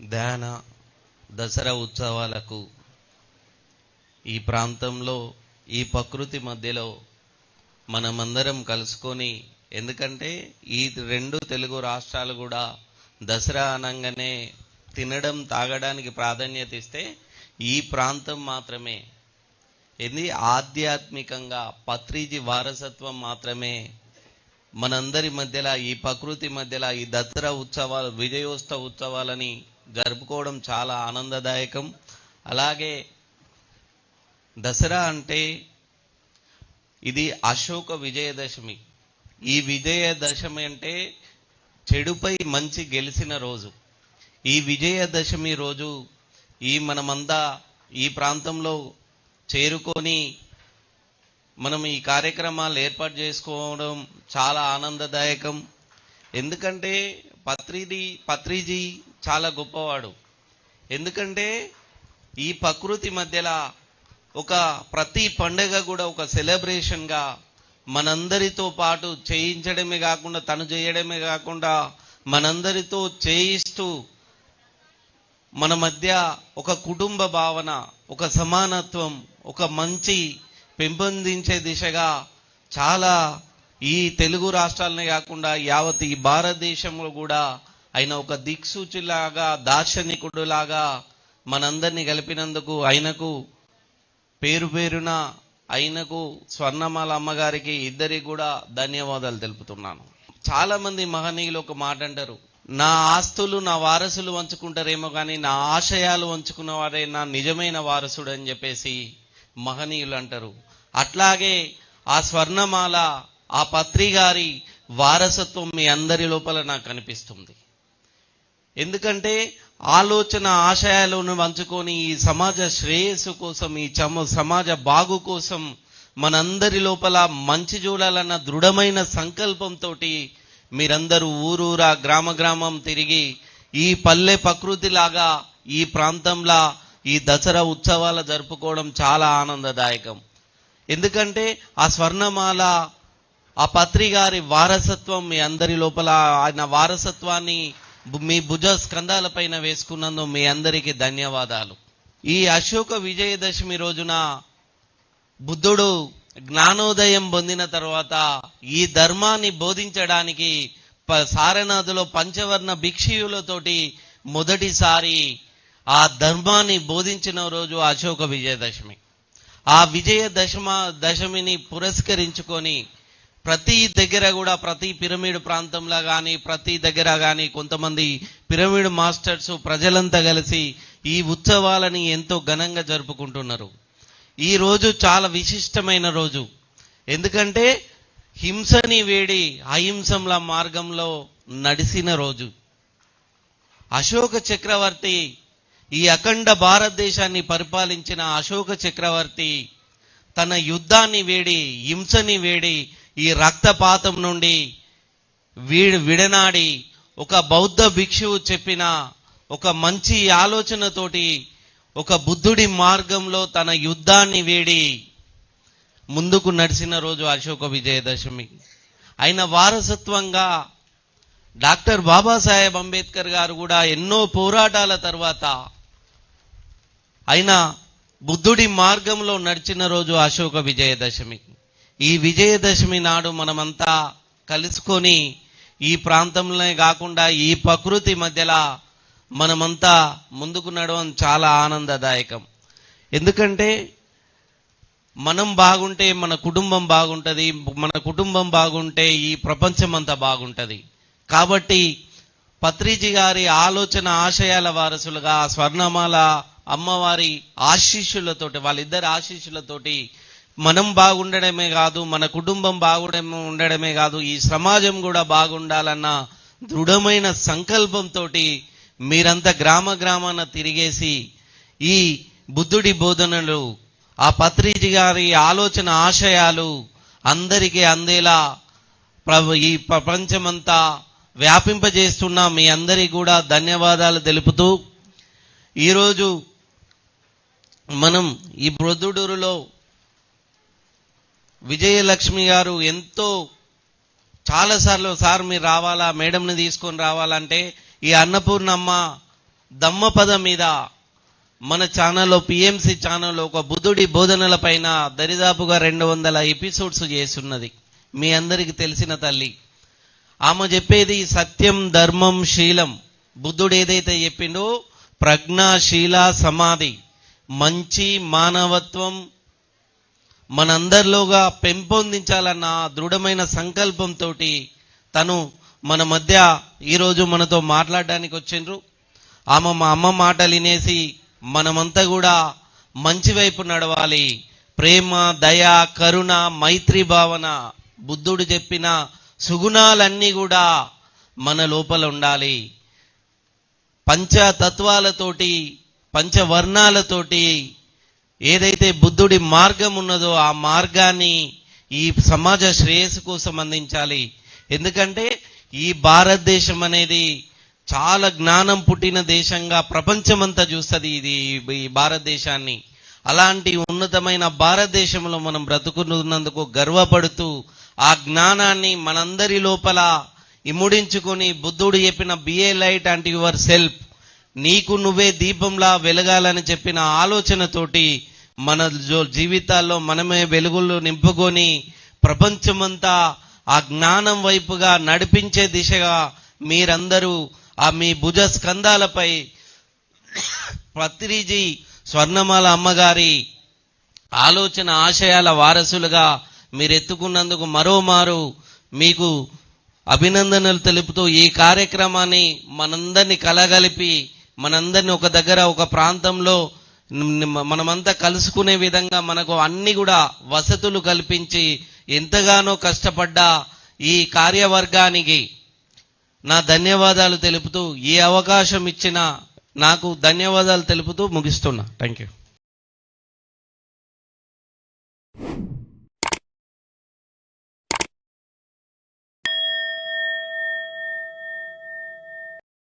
ధ్యాన దసరా ఉత్సవాలకు ఈ ప్రాంతంలో ఈ ప్రకృతి మధ్యలో మనమందరం కలుసుకొని ఎందుకంటే ఈ రెండు తెలుగు రాష్ట్రాలు కూడా దసరా అనగానే తినడం తాగడానికి ప్రాధాన్యత ఇస్తే ఈ ప్రాంతం మాత్రమే. ఏంది? ఆధ్యాత్మికంగా పత్రిజీ వారసత్వం మాత్రమే. మనందరి మధ్యలో ఈ ప్రకృతి మధ్యలో ఈ దసరా ఉత్సవాలు విజయోత్సవ ఉత్సవాలని జరుపుకోవడం చాలా ఆనందదాయకం. అలాగే దసరా అంటే ఇది అశోక విజయదశమి. ఈ విజయదశమి అంటే చెడుపై మంచి గెలిచిన రోజు. ఈ విజయదశమి రోజు ఈ మనమంతా ఈ ప్రాంతంలో చేరుకొని మనం ఈ కార్యక్రమాలు ఏర్పాటు చేసుకోవడం చాలా ఆనందదాయకం. ఎందుకంటే పత్రిది పత్రిజీ చాలా గొప్పవాడు. ఎందుకంటే ఈ ప్రకృతి మధ్యలో ఒక ప్రతి పండగ కూడా ఒక సెలబ్రేషన్గా మనందరితో పాటు చేయించడమే కాకుండా తను చేయడమే కాకుండా మనందరితో చేయిస్తూ మన మధ్య ఒక కుటుంబ భావన ఒక సమానత్వం ఒక మంచి పెంపొందించే దిశగా చాలా ఈ తెలుగు రాష్ట్రాలనే కాకుండా యావత్ ఈ భారతదేశంలో కూడా ఆయన ఒక దిక్సూచిలాగా దార్శనికుడులాగా మనందరినీ కలిపినందుకు ఆయనకు పేరు పేరున ఆయనకు స్వర్ణమాల అమ్మగారికి ఇద్దరికి కూడా ధన్యవాదాలు తెలుపుతున్నాను. చాలా మంది మహనీయులు ఒక మాట అంటారు నా ఆస్తులు నా వారసులు వంచుకుంటారేమో కానీ నా ఆశయాలు వంచుకున్న వారే నా నిజమైన వారసుడు అని చెప్పేసి మహనీయులు అంటారు. అట్లాగే ఆ స్వర్ణమాల ఆ పత్రి గారి వారసత్వం మీ అందరి లోపల నాకు కనిపిస్తుంది. ఎందుకంటే ఆలోచన ఆశయాలను పంచుకొని ఈ సమాజ శ్రేయస్సు కోసం ఈ చమ సమాజ బాగు కోసం మనందరి లోపల మంచి చూడాలన్న దృఢమైన సంకల్పంతో మీరందరూ ఊరూరా గ్రామ గ్రామం తిరిగి ఈ పల్లె ప్రకృతిలాగా ఈ ప్రాంతంలా ఈ దసరా ఉత్సవాలు జరుపుకోవడం చాలా ఆనందదాయకం. ఎందుకంటే ఆ స్వర్ణమాల ఆ పత్రి గారి వారసత్వం మీ అందరి లోపల ఆయన వారసత్వాన్ని మీ భుజ స్కంధాల పైన వేసుకున్నందు మీ అందరికీ ధన్యవాదాలు. ఈ అశోక విజయదశమి రోజున బుద్ధుడు జ్ఞానోదయం పొందిన తర్వాత ఈ ధర్మాన్ని బోధించడానికి ప- సారనాథులో పంచవర్ణ భిక్షువులతోటి మొదటిసారి ఆ ధర్మాన్ని బోధించిన రోజు అశోక విజయదశమి. ఆ విజయ దశమ దశమిని పురస్కరించుకొని ప్రతి దగ్గర కూడా ప్రతి పిరమిడ్ ప్రాంతంలో కానీ ప్రతి దగ్గర కానీ కొంతమంది పిరమిడ్ మాస్టర్స్ ప్రజలంతా కలిసి ఈ ఉత్సవాలని ఎంతో ఘనంగా జరుపుకుంటున్నారు. ఈ రోజు చాలా విశిష్టమైన రోజు. ఎందుకంటే హింసని వేడి అహింసంల మార్గంలో నడిసిన రోజు. అశోక చక్రవర్తి ఈ అఖండ భారతదేశాన్ని పరిపాలించిన అశోక చక్రవర్తి తన యుద్ధాన్ని వేడి హింసని వేడి ఈ రక్తపాతం నుండి వీడు విడనాడి ఒక బౌద్ధ భిక్షువు చెప్పిన ఒక మంచి ఆలోచనతోటి ఒక బుద్ధుడి మార్గంలో తన యుద్ధాన్ని వేడి ముందుకు నడిచిన రోజు అశోక విజయదశమి. ఆయన వారసత్వంగా డాక్టర్ బాబాసాహెబ్ అంబేద్కర్ గారు కూడా ఎన్నో పోరాటాల తర్వాత ఆయన బుద్ధుడి మార్గంలో నడిచిన రోజు అశోక విజయదశమి. ఈ విజయదశమి నాడు మనమంతా కలుసుకొని ఈ ప్రాంతంలోనే కాకుండా ఈ ప్రకృతి మధ్యలో మనమంతా ముందుకు నడవడం చాలా ఆనందదాయకం. ఎందుకంటే మనం బాగుంటే మన కుటుంబం బాగుంటుంది మన కుటుంబం బాగుంటే ఈ ప్రపంచం అంతా బాగుంటుంది. కాబట్టి పత్రిజీ గారి ఆలోచన ఆశయాల వారసులుగా స్వర్ణమాల అమ్మవారి ఆశీస్సులతోటి వాళ్ళిద్దరి ఆశీస్సులతోటి మనం బాగుండడమే కాదు మన కుటుంబం బాగుండడం ఉండడమే కాదు ఈ సమాజం కూడా బాగుండాలన్న దృఢమైన సంకల్పంతో మీరంతా గ్రామ గ్రామాన తిరిగేసి ఈ బుద్ధుడి బోధనలు ఆ పత్రిజి గారి ఆలోచన ఆశయాలు అందరికీ అందేలా ప్ర- ఈ ప్రపంచమంతా వ్యాపింపజేస్తున్న మీ అందరికీ కూడా ధన్యవాదాలు తెలుపుతూ ఈరోజు మనం ఈ బృదుడురులో విజయలక్ష్మి గారు ఎంతో చాలాసార్లు సార్ మీరు రావాలా? మేడంని తీసుకొని రావాలంటే ఈ అన్నపూర్ణమ్మ దమ్మపద మీద మన ఛానల్లో పిఎంసి ఛానల్లో ఒక బుద్ధుడి బోధనల పైన దరిదాపుగా రెండు వందల ఎపిసోడ్స్ చేస్తున్నది. మీ అందరికి తెలిసిన తల్లి. ఆమె చెప్పేది సత్యం ధర్మం శీలం. బుద్ధుడు ఏదైతే చెప్పిండో ప్రజ్ఞాశీల సమాధి. మంచి మానవత్వం మనందరిలోగా పెంపొందించాలన్న దృఢమైన సంకల్పంతో తను మన మధ్య ఈరోజు మనతో మాట్లాడడానికి వచ్చిండ్రు. ఆమె మా అమ్మ మాటలు వినేసి మనమంతా కూడా మంచి వైపు నడవాలి. ప్రేమ దయ కరుణ మైత్రి భావన బుద్ధుడు చెప్పిన సుగుణాలన్నీ కూడా మన లోపల ఉండాలి. పంచతత్వాలతోటి పంచవర్ణాలతోటి ఏదైతే బుద్ధుడి మార్గం ఉన్నదో ఆ మార్గాన్ని ఈ సమాజ శ్రేయస్సు కోసం అందించాలి ఎందుకంటే ఈ భారతదేశం అనేది చాలా జ్ఞానం పుట్టిన దేశంగా ప్రపంచమంతా చూస్తుంది ఇది ఈ భారతదేశాన్ని. అలాంటి ఉన్నతమైన భారతదేశంలో మనం బ్రతుకున్నందుకు గర్వపడుతూ ఆ జ్ఞానాన్ని మనందరి లోపల ఇముడించుకొని బుద్ధుడు చెప్పిన be a light and yourself నీకు నువ్వే దీపంలా వెలగాలని చెప్పిన ఆలోచనతోటి మన జో- జీవితాల్లో మనమే వెలుగులు నింపుకొని ప్రపంచమంతా ఆ జ్ఞానం వైపుగా నడిపించే దిశగా మీరందరూ ఆ మీ భుజ స్కంధాలపై పత్రిజీ స్వర్ణమాల అమ్మగారి ఆలోచన ఆశయాల వారసులుగా మీరు ఎత్తుకున్నందుకు మరోమారు మీకు అభినందనలు తెలుపుతూ ఈ కార్యక్రమాన్ని మనందరినీ కలగలిపి మనందరిని ఒక దగ్గర ఒక ప్రాంతంలో మనమంతా కలుసుకునే విధంగా మనకు అన్ని కూడా వసతులు కల్పించి ఎంతగానో కష్టపడ్డ ఈ కార్యవర్గానికి నా ధన్యవాదాలు తెలుపుతూ ఈ అవకాశం ఇచ్చిన నాకు ధన్యవాదాలు తెలుపుతూ ముగిస్తున్నా. Thank you